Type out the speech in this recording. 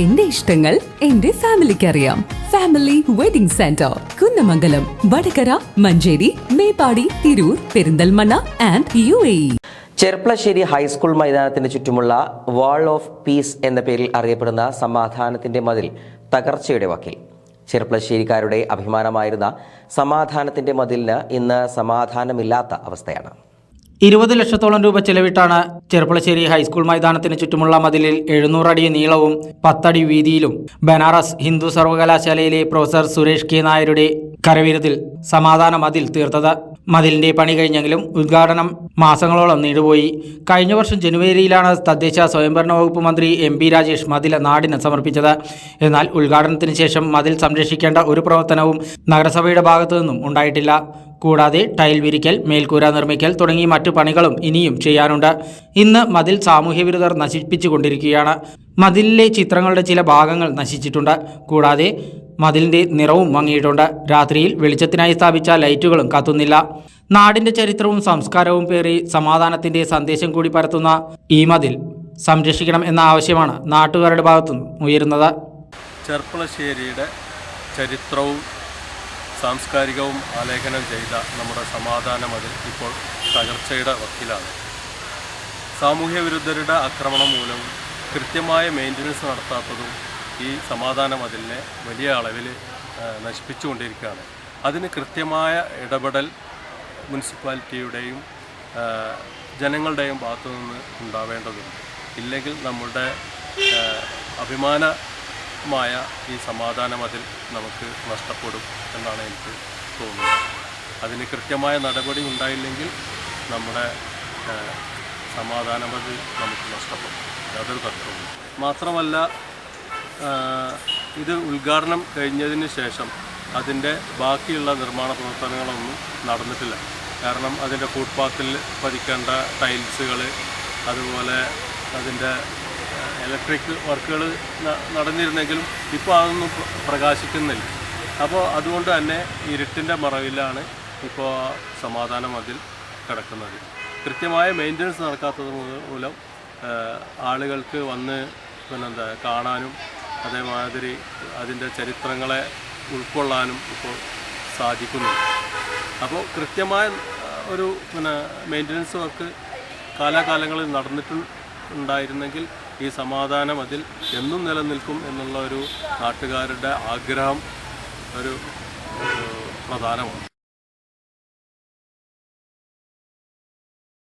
എന്റെ ഇഷ്ടങ്ങൾ എന്റെ ഫാമിലിക്ക് അറിയാം family wedding centre Kunnamangalam Vadakara Manjeri Meppadi Tirur Perinthalmanna and U A Cherpulassery high school മൈതാനത്തിന്റെ ചുറ്റുമുള്ള വാൾ ഓഫ് പീസ് എന്ന പേരിൽ അറിയപ്പെടുന്ന സമാധാനത്തിന്റെ മതിൽ തകർച്ചയുടെ വക്കിൽ. ചെർപ്പളശ്ശേരിക്കാരുടെ അഭിമാനമായിരുന്ന സമാധാനത്തിന്റെ മതിലിന് ഇന്ന് സമാധാനമില്ലാത്ത അവസ്ഥയാണ്. ഇരുപത് ലക്ഷത്തോളം രൂപ ചെലവിട്ടാണ് ചെറുപ്പളശ്ശേരി ഹൈസ്കൂൾ മൈതാനത്തിന് ചുറ്റുമുള്ള മതിലിൽ എഴുന്നൂറടി നീളവും പത്തടി വീതിയിലും ബനാറസ് ഹിന്ദു സർവകലാശാലയിലെ പ്രൊഫസർ സുരേഷ് കെ നായരുടെ കരവിരുതിൽ സമാധാന മതിൽ തീർത്തത്. മതിലിന്റെ പണി കഴിഞ്ഞെങ്കിലും ഉദ്ഘാടനം മാസങ്ങളോളം നീണ്ടുപോയി. കഴിഞ്ഞ വർഷം ജനുവരിയിലാണ് തദ്ദേശ സ്വയംഭരണ വകുപ്പ് മന്ത്രി എം പി രാജേഷ് മതിൽ നാടിന് സമർപ്പിച്ചത്. എന്നാൽ ഉദ്ഘാടനത്തിന് ശേഷം മതിൽ സംരക്ഷിക്കേണ്ട ഒരു പ്രവർത്തനവും നഗരസഭയുടെ ഭാഗത്തു നിന്നും ഉണ്ടായിട്ടില്ല. കൂടാതെ ടൈൽ വിരിക്കൽ മേൽക്കൂര നിർമ്മിക്കൽ തുടങ്ങി മറ്റു പണികളും ഇനിയും ചെയ്യാനുണ്ട്. ഇന്ന് മതിൽ സാമൂഹ്യവിരുദ്ധർ നശിപ്പിച്ചുകൊണ്ടിരിക്കുകയാണ്. മതിലിലെ ചിത്രങ്ങളുടെ ചില ഭാഗങ്ങൾ നശിച്ചിട്ടുണ്ട്. കൂടാതെ മതിലിന്റെ നിറവും മങ്ങിയിട്ടുണ്ട്. രാത്രിയിൽ വെളിച്ചത്തിനായി സ്ഥാപിച്ച ലൈറ്റുകളും കത്തുന്നില്ല. നാടിന്റെ ചരിത്രവും സംസ്കാരവും പേറി സമാധാനത്തിന്റെ സന്ദേശം കൂടി പരത്തുന്ന ഈ മതിൽ സംരക്ഷിക്കണം എന്ന ആവശ്യമാണ് നാട്ടുകാരുടെ ഭാഗത്തുനിന്ന് ഉയരുന്നത്. ചെർപ്പളശ്ശേരിയുടെ ചരിത്രവും സാംസ്കാരികവും ആലേഖനം ചെയ്ത നമ്മുടെ സമാധാന മതിൽ ഇപ്പോൾ തകർച്ചയുടെ വക്കിലാണ്. സാമൂഹ്യ വിരുദ്ധരുടെ ആക്രമണം മൂലവും കൃത്യമായ മെയിന്റനൻസ് നടത്താത്തതും ഈ സമാധാന മതിലിനെ വലിയ അളവിൽ നശിപ്പിച്ചുകൊണ്ടിരിക്കുകയാണ്. അതിന് കൃത്യമായ ഇടപെടൽ മുനിസിപ്പാലിറ്റിയുടെയും ജനങ്ങളുടെയും ഭാഗത്തു നിന്ന് ഉണ്ടാവേണ്ടതുണ്ട്. ഇല്ലെങ്കിൽ നമ്മളുടെ അഭിമാനമായ ഈ സമാധാന അതിൽ നമുക്ക് നഷ്ടപ്പെടും എന്നാണ് എനിക്ക് തോന്നുന്നത്. അതിന് കൃത്യമായ നടപടി ഉണ്ടായില്ലെങ്കിൽ നമ്മുടെ സമാധാനം നമുക്ക് നഷ്ടപ്പെടും. യാതൊരു തത്വവും മാത്രമല്ല ഇത് ഉദ്ഘാടനം കഴിഞ്ഞതിന് ശേഷം അതിന്റെ ബാക്കിയുള്ള നിർമ്മാണ പ്രവർത്തനങ്ങളൊന്നും നടന്നിട്ടില്ല. കാരണം അതിന്റെ ഫുട്പാത്തിൽ പതിക്കേണ്ട ടൈൽസുകൾ അതുപോലെ അതിന്റെ ഇലക്ട്രിക് വർക്കുകൾ നടന്നിരുന്നെങ്കിലും ഇപ്പോൾ അതൊന്നും പ്ര- പ്രകാശിക്കുന്നില്ല. അപ്പോൾ അതുകൊണ്ട് തന്നെ ഇരുട്ടിന്റെ മറവിലാണ് ഇപ്പോൾ സമാധാനം അതിൽ കിടക്കുന്നത്. കൃത്യമായ മെയിന്റനൻസ് നടക്കാത്തത് മൂലം ആളുകൾക്ക് വന്ന് പിന്നെന്താ കാണാനും അതേമാതിരി അതിന്റെ ചരിത്രങ്ങളെ ഉൾക്കൊള്ളാനും ഇപ്പോൾ സാധിക്കുന്നു. അപ്പോൾ കൃത്യമായ ഒരു പിന്നെ മെയിന്റനൻസ് വർക്ക് കാലാകാലങ്ങളിൽ നടന്നിട്ടുണ്ടായിരുന്നെങ്കിൽ ഈ സമാധാനം അതിൽ എന്നും നിലനിൽക്കും എന്നുള്ള ഒരു നാട്ടുകാരുടെ ആഗ്രഹം ഒരു പ്രധാനമാണ്.